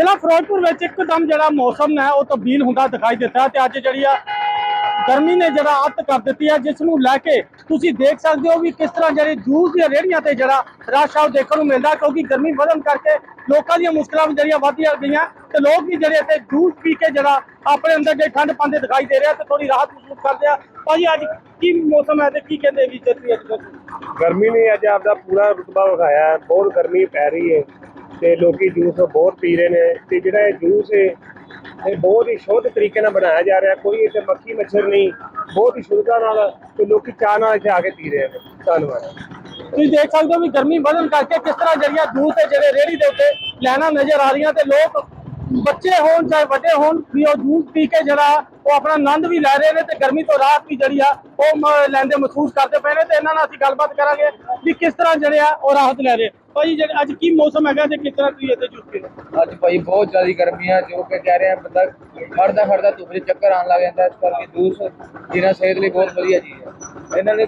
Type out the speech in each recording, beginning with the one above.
ਜ਼ਿਲ੍ਹਾ ਫਿਰੋਜ਼ਪੁਰ ਵਿੱਚ ਇੱਕਦਮ ਜਿਹੜਾ ਮੌਸਮ ਹੈ, ਉਹ ਤਬਦੀਲ ਹੁੰਦਾ ਦਿਖਾਈ ਦਿੱਤਾ ਤੇ ਅੱਜ ਜਿਹੜੀ ਆ ਗਰਮੀ ਨੇ ਜਿਹੜਾ ਅੱਤ ਕਰ ਦਿੱਤੀ ਹੈ, ਜਿਸ ਨੂੰ ਲੈ ਕੇ ਤੁਸੀਂ ਦੇਖ ਸਕਦੇ ਹੋ ਵੀ ਕਿਸ ਤਰ੍ਹਾਂ ਜਿਹੜੇ ਜੂਸ ਦੀਆਂ ਰੇਹੜੀਆਂ ਤੇ ਜਿਹੜਾ ਰਸ਼ ਆ ਦੇਖਣ ਨੂੰ ਮਿਲਦਾ ਕਿਉਂਕਿ ਗਰਮੀ ਵਧਣ ਕਰਕੇ ਲੋਕਾਂ ਦੀਆਂ ਮੁਸ਼ਕਲਾਂ ਵੀ ਜਿਹੜੀਆਂ ਵਧੀਆਂ ਗਈਆਂ ਤੇ ਲੋਕ ਵੀ ਜਿਹੜੇ ਇੱਥੇ ਜੂਸ ਪੀ ਕੇ ਜਿਹੜਾ ਆਪਣੇ ਅੰਦਰ ਜੇ ਠੰਡ ਪਾਉਂਦੇ ਦਿਖਾਈ ਦੇ ਰਿਹਾ ਤੇ ਥੋੜੀ ਰਾਹਤ ਮਹਿਸੂਸ ਕਰਦੇ ਆ। ਭਾਜੀ, ਅੱਜ ਕੀ ਮੌਸਮ ਹੈ ਤੇ ਕੀ ਕਹਿੰਦੇ ਵੀ ਚੱਲੀ ਅੱਜ ਗਰਮੀ ਨੇ ਅੱਜ ਆਪਦਾ ਪੂਰਾ ਰੁਤਬਾ ਵਿਖਾਇਆ ਬਹੁਤ ਗਰਮੀ ਪੈ ਰਹੀ ਹੈ। ਤੇ ਲੋਕੀ ਜੂਸ ਬਹੁਤ ਪੀ ਰਹੇ ਨੇ ਤੇ ਜਿਹੜਾ ਇਹ ਜੂਸ ਹੈ, ਇਹ ਬਹੁਤ ਹੀ ਸ਼ੁੱਧ ਤਰੀਕੇ ਨਾਲ ਬਣਾਇਆ ਜਾ ਰਿਹਾ। ਕੋਈ ਇੱਥੇ ਮੱਖੀ ਮੱਛਰ ਨਹੀਂ, ਬਹੁਤ ਹੀ ਸ਼ੁੱਧਤਾ ਨਾਲ ਤੇ ਲੋਕੀ ਚਾਹ ਨਾਲ ਇੱਥੇ ਆ ਕੇ ਪੀ ਰਹੇ ਨੇ। ਧੰਨਵਾਦ। ਤੁਸੀਂ ਦੇਖ ਸਕਦੇ ਹੋ ਵੀ ਗਰਮੀ ਵਧਣ ਕਰਕੇ ਕਿਸ ਤਰ੍ਹਾਂ ਜਿਹੜੀਆਂ ਜੂਸ ਤੇ ਜਿਹੜੇ ਰੇਹੜੀ ਦੇ ਉੱਤੇ ਲੈਣਾ ਨਜ਼ਰ ਆ ਰਹੀਆਂ ਤੇ ਲੋਕ ਬੱਚੇ ਹੋਣ ਚਾਹੇ ਵੱਡੇ ਹੋਣ ਵੀ ਉਹ ਜੂਸ ਪੀ ਕੇ ਜਿਹੜਾ ਉਹ ਆਪਣਾ ਆਨੰਦ ਵੀ ਲੈ ਰਹੇ ਨੇ ਤੇ ਗਰਮੀ ਤੋਂ ਰਾਹਤ ਵੀ ਜਿਹੜੀ ਆ ਉਹ ਮ- ਲੈਂਦੇ ਮਹਿਸੂਸ ਕਰਦੇ ਪਏ ਨੇ ਤੇ ਇਹਨਾਂ ਨਾਲ ਅਸੀਂ ਗੱਲਬਾਤ ਕਰਾਂਗੇ ਵੀ ਕਿਸ ਤਰ੍ਹਾਂ ਜਿਹੜੇ ਆ ਉਹ ਰਾਹਤ ਲੈ ਰਹੇ। ਭਾਜੀ ਜਿਹੜੇ ਅੱਜ ਕੀ ਮੌਸਮ ਹੈਗਾ ਤੇ ਕਿਸ ਤਰ੍ਹਾਂ ਤੁਸੀਂ ਇੱਥੇ ਹੋ? ਅੱਜ ਭਾਈ ਬਹੁਤ ਜ਼ਿਆਦਾ ਗਰਮੀ ਆ ਜੋ ਕਿ ਕਹਿ ਰਹੇ ਬੰਦਾ ਖੜਦਾ ਖੜਦਾ ਧੁੱਪ 'ਚ ਚੱਕਰ ਆਉਣ ਲੱਗ ਜਾਂਦਾ ਇਸ ਕਰਕੇ ਜੂਸ ਪੀਣਾ ਸਿਹਤ ਲਈ ਬਹੁਤ ਵਧੀਆ ਚੀਜ਼ ਹੈ ਇਹਨਾਂ ਨੇ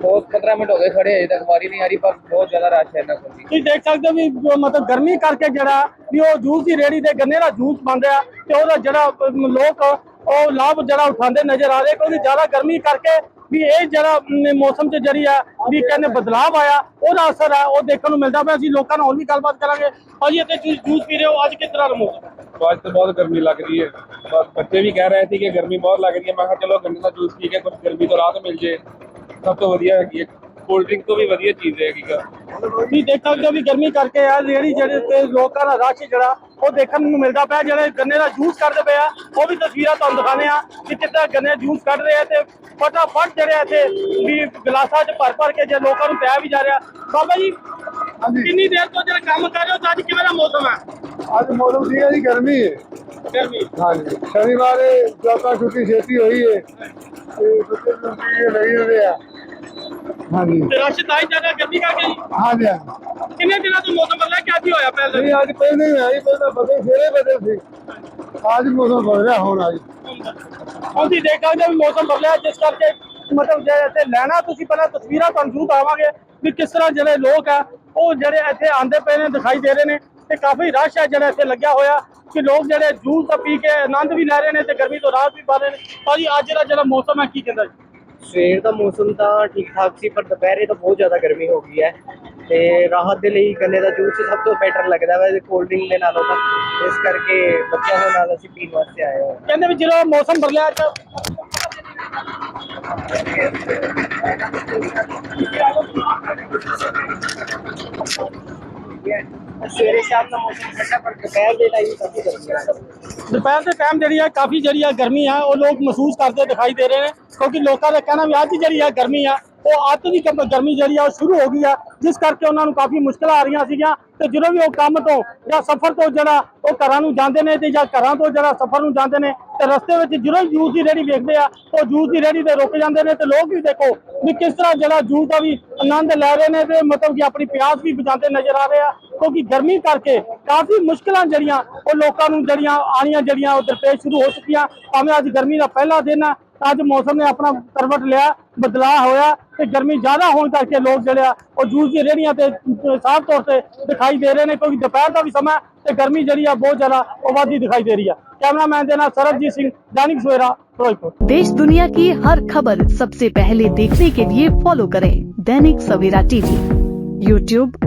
ਬਹੁਤ 15 ਮਿੰਟ ਹੋ ਗਏ ਖੜੇ ਅਜੇ ਤੱਕ ਵਾਰੀ ਨਹੀਂ ਆ ਰਹੀ ਪਰ ਬਹੁਤ ਜ਼ਿਆਦਾ ਰਸ਼ ਹੈ ਇਹਨਾਂ ਕੋਲ। ਤੁਸੀਂ ਦੇਖ ਸਕਦੇ ਹੋ ਵੀ ਮਤਲਬ ਗਰਮੀ ਕਰਕੇ ਜਿਹੜਾ ਵੀ ਉਹ ਜੂਸ ਦੀ ਰੇੜੀ ਤੇ ਗੰਨੇ ਦਾ ਜੂਸ ਪਾਉਂਦੇ ਆ ਤੇ ਉਹਦਾ ਜਿਹੜਾ ਲੋਕ ਉਹ ਲਾਭ ਜਿਹੜਾ ਉਠਾਉਂਦੇ ਨਜ਼ਰ ਆ ਰਹੇ ਕਿਉਂਕਿ ਜ਼ਿਆਦਾ ਗਰਮੀ ਕਰਕੇ ਵੀ ਇਹ ਜਿਹੜਾ ਮੌਸਮ 'ਚ ਜਿਹੜੀ ਆ, ਵੀ ਕਹਿੰਦੇ ਬਦਲਾਅ ਆਇਆ, ਉਹਦਾ ਅਸਰ ਆ, ਉਹ ਦੇਖਣ ਨੂੰ ਮਿਲਦਾ ਪਿਆ, ਅਸੀਂ ਲੋਕਾਂ ਨਾਲ ਹੋਰ ਵੀ ਗੱਲਬਾਤ ਕਰਾਂਗੇ। ਭਾਜੀ, ਇੱਥੇ ਜੂਸ ਜੂਸ ਪੀ ਰਹੇ ਹੋ, ਅੱਜ ਕਿਸ ਤਰ੍ਹਾਂ ਦਾ ਮੌਸਮ ਅੱਜ ਤਾਂ ਬਹੁਤ ਗਰਮੀ ਲੱਗ ਰਹੀ ਹੈ। ਬਸ ਬੱਚੇ ਵੀ ਕਹਿ ਰਹੇ ਸੀ ਕਿ ਗਰਮੀ ਬਹੁਤ ਲੱਗ ਰਹੀ ਹੈ। ਮੈਂ ਕਿਹਾ ਚਲੋ ਗੰਨੇ ਦਾ ਜੂਸ ਪੀ ਕੇ ਕੁਝ ਗਰਮੀ ਤੋਂ ਰਾਹਤ ਮਿਲ ਜੇ। ਸਭ ਤੋਂ ਵਧੀਆ ਹੈਗੀ ਹੈ। ਕੋਲਡ ਡਰਿੰਕ ਤੋਂ ਵੀ ਵਧੀਆ ਚੀਜ਼ ਹੈਗੀਗਾ ਤੁਸੀਂ ਦੇਖ ਸਕਦੇ ਹੋ ਵੀ ਗਰਮੀ ਕਰਕੇ ਆ ਜਿਹੜੀ ਜਿਹੜੇ ਤੇ ਲੋਕਾਂ ਦਾ ਰਸ਼ ਜਿਹੜਾ ਉਹ ਦੇਖਣ ਨੂੰ ਮਿਲਦਾ ਪਿਆ ਜਿਹੜੇ ਗੰਨੇ ਦਾ ਜੂਸ ਕੱਢਦੇ ਪਏ ਆ ਉਹ ਵੀ ਤਸਵੀਰਾਂ ਤੁਹਾਨੂੰ ਦਿਖਾਣੇ ਆ ਕਿ ਕਿੱਦਾਂ ਗੰਨੇ ਜੂਸ ਕੱਢ ਰਹੇ ਤੇ ਫਟਾਫਟ ਜਿਹੜੇ ਇੱਥੇ ਵੀ ਗਲਾਸਾਂ 'ਚ ਭਰ ਭਰ ਕੇ ਜੇ ਲੋਕਾਂ ਨੂੰ ਪਿਆ ਵੀ ਜਾ ਰਿਹਾ। ਬਾਬਾ ਜੀ ਕਿੰਨੀ ਦੇਰ ਤੋਂ ਜਿਹੜਾ ਕੰਮ ਕਰ ਰਹੇ ਹੋ ਅੱਜ ਕਿਵੇਂ ਦਾ ਮੌਸਮ ਹੈ ਅੱਜ ਮੌਸਮ ਠੀਕ ਹੈ ਜੀ ਗਰਮੀ ਹੈ। ਗਰਮੀ। ਹਾਂਜੀ। ਸ਼ਨੀਵਾਰ ਜੋਤਾ ਛੁੱਟੀ ਛੇਤੀ ਹੋਈ ਹੈ। ਤੇ ਬੱਚੇ ਨੂੰ ਲਈ ਰਹੇ ਆ। ਹਾਂਜੀ। ਤੇ ਰਸ਼ ਤਾਂ ਹੀ ਜ਼ਿਆਦਾ ਗਰਮੀ ਕਰਕੇ ਜੀ। ਹਾਂਜੀ ਹਾਂਜੀ। ਕਿੰਨੇ ਦਿਨਾਂ ਤੋਂ ਮੌਸਮ ਬਦਲਿਆ? ਕਿ ਅੱਜ ਹੀ ਹੋਇਆ ਪਹਿਲਾਂ? ਨਹੀਂ ਅੱਜ ਪਹਿਲੇ ਹੀ ਆਈ ਪਹਿਲਾਂ ਬਦਲ ਫੇਰੇ ਬਦਲ ਸੀ। ਅੱਜ ਮੌਸਮ ਬਦਲ ਰਿਹਾ ਹੁਣ ਅੱਜ ਹੁਣ ਤੁਸੀਂ ਦੇਖ ਸਕਦੇ ਹੋ ਵੀ ਮੌਸਮ ਬਦਲਿਆ ਜਿਸ ਕਰਕੇ ਮਤਲਬ ਜੇ ਇੱਥੇ ਲੈਣਾ ਤੁਸੀਂ ਪਹਿਲਾਂ ਤਸਵੀਰਾਂ ਤੁਹਾਨੂੰ ਜ਼ਰੂਰ ਆਵਾਂਗੇ ਵੀ ਕਿਸ ਤਰ੍ਹਾਂ ਜਿਹੜੇ ਲੋਕ ਆ ਉਹ ਜਿਹੜੇ ਇੱਥੇ ਆਂਦੇ ਪਏ ਨੇ ਦਿਖਾਈ ਦੇ ਰਹੇ ਨੇ ਤੇ ਕਾਫੀ ਰਸ਼ ਹੈ ਜਿਹੜਾ ਇੱਥੇ ਲੱਗਿਆ ਹੋਇਆ ਕਿ ਲੋਕ ਜਿਹੜੇ ਜੂਸ ਤਾਂ ਪੀ ਕੇ ਆਨੰਦ ਵੀ ਲੈ ਰਹੇ ਨੇ ਤੇ ਗਰਮੀ ਤੋਂ ਰਾਹਤ ਵੀ ਪਾ ਰਹੇ ਨੇ। ਭਾਜੀ ਅੱਜ ਦਾ ਜਿਹੜਾ ਮੌਸਮ ਹੈ ਕੀ ਕਹਿੰਦਾ ਜੀ? ਸਵੇਰ ਦਾ ਮੌਸਮ ਤਾਂ ਠੀਕ ਠਾਕ ਸੀ ਪਰ ਦੁਪਹਿਰੇ ਤਾਂ ਬਹੁਤ ਜ਼ਿਆਦਾ ਗਰਮੀ ਹੋ ਗਈ ਹੈ। ਤੇ ਰਾਹਤ ਦੇ ਲਈ ਗੰਨੇ ਦਾ ਜੂਸ ਸਭ ਤੋਂ ਬੈਟਰ ਲੱਗਦਾ ਹੈ ਕੋਲਡ ਡਰਿੰਕ ਦੇ ਨਾਲੋਂ ਤਾਂ। ਇਸ ਕਰਕੇ ਬੱਚਿਆਂ ਦੇ ਨਾਲ ਅਸੀਂ ਪੀਣ ਵਾਸਤੇ ਆਏ ਹਾਂ। ਕਹਿੰਦੇ ਵੀ ਜਦੋਂ ਮੌਸਮ ਬਦਲਿਆ ਤਾਂ ਸਵੇਰੇ ਸ਼ਾਮ ਦਾ ਮੌਸਮ ਠੰਡਾ ਪਰ ਦੁਪਹਿਰ ਦੇ ਟਾਈਮ ਕਾਫੀ ਗਰਮੀ ਹੈ। ਦੁਪਹਿਰ ਦੇ ਟਾਈਮ ਜਿਹੜੀ ਆ, ਕਾਫੀ ਜਿਹੜੀ ਆ ਗਰਮੀ ਆ, ਉਹ ਲੋਕ ਮਹਿਸੂਸ ਕਰਦੇ ਦਿਖਾਈ ਦੇ ਰਹੇ ਨੇ, ਕਿਉਂਕਿ ਲੋਕਾਂ ਦਾ ਕਹਿਣਾ ਵੀ ਅੱਜ ਜਿਹੜੀ ਹੈ ਗਰਮੀ ਆ, ਉਹ ਅੱਤ ਦੀ ਗਰਮੀ ਜਿਹੜੀ ਆ, ਉਹ ਸ਼ੁਰੂ ਹੋ ਗਈ ਆ, ਜਿਸ ਕਰਕੇ ਉਹਨਾਂ ਨੂੰ ਕਾਫੀ ਮੁਸ਼ਕਲਾਂ ਆ ਰਹੀਆਂ ਸੀਗੀਆਂ, ਤੇ ਜਦੋਂ ਵੀ ਉਹ ਕੰਮ ਤੋਂ ਜਾਂ ਸਫ਼ਰ ਤੋਂ ਜਿਹੜਾ ਉਹ ਘਰਾਂ ਨੂੰ ਜਾਂਦੇ ਨੇ ਤੇ ਜਾਂ ਘਰਾਂ ਤੋਂ ਜਿਹੜਾ ਸਫ਼ਰ ਨੂੰ ਜਾਂਦੇ ਨੇ, ਤੇ ਰਸਤੇ ਵਿੱਚ ਜਦੋਂ ਹੀ ਜੂਸ ਦੀ ਰੇੜੀ ਵੇਖਦੇ ਆ, ਉਹ ਜੂਸ ਦੀ ਰੇੜੀ ਤੇ ਰੁਕ ਜਾਂਦੇ ਨੇ, ਤੇ ਲੋਕ ਵੀ ਦੇਖੋ ਵੀ ਕਿਸ ਤਰ੍ਹਾਂ ਜਿਹੜਾ ਜੂਸ ਦਾ ਵੀ ਆਨੰਦ ਲੈ ਰਹੇ ਨੇ, ਤੇ ਮਤਲਬ ਕਿ ਆਪਣੀ ਪਿਆਸ ਵੀ ਬੁਝਾਉਂਦੇ ਨਜ਼ਰ ਆ ਰਹੇ ਆ। ਕਿਉਂਕਿ ਗਰਮੀ ਕਰਕੇ ਕਾਫੀ ਮੁਸ਼ਕਲਾਂ ਜਿਹੜੀਆਂ ਉਹ ਲੋਕਾਂ ਨੂੰ ਜਿਹੜੀਆਂ ਆਣੀਆਂ ਜਿਹੜੀਆਂ ਉਹ ਦਰਪੇਸ਼ ਸ਼ੁਰੂ ਹੋ ਚੁੱਕੀਆਂ ਭਾਵੇਂ ਅੱਜ ਗਰਮੀ ਦਾ ਪਹਿਲਾ ਦਿਨ ਆ ਅੱਜ ਮੌਸਮ ਨੇ ਆਪਣਾ ਕਰਵਟ ਲਿਆ ਬਦਲਾਅ ਹੋਇਆ ਤੇ ਗਰਮੀ ਜ਼ਿਆਦਾ ਹੋਣ ਕਰਕੇ ਲੋਕ ਜਿਹੜੇ ਆ ਉਹ ਜੂਸ ਦੀ ਰੇਹੜੀਆਂ ਤੇ ਅਹ, ਸਾਫ਼ ਤੌਰ ਤੇ ਦਿਖਾਈ ਦੇ ਰਹੇ ਨੇ ਕਿਉਂਕਿ ਦੁਪਹਿਰ ਦਾ ਵੀ ਸਮਾਂ ਹੈ ਤੇ ਗਰਮੀ ਜਿਹੜੀ ਆ ਬਹੁਤ ਜ਼ਿਆਦਾ ਉਹ ਵਧਦੀ ਦਿਖਾਈ ਦੇ ਰਹੀ ਆ ਕੈਮਰਾਮੈਨ ਦੇ ਨਾਲ ਸਰਬਜੀਤ ਸਿੰਘ दैनिक सवेरा फिरोजपुर देश दुनिया की हर खबर सबसे पहले देखने के लिए फॉलो करें दैनिक सवेरा टीवी यूट्यूब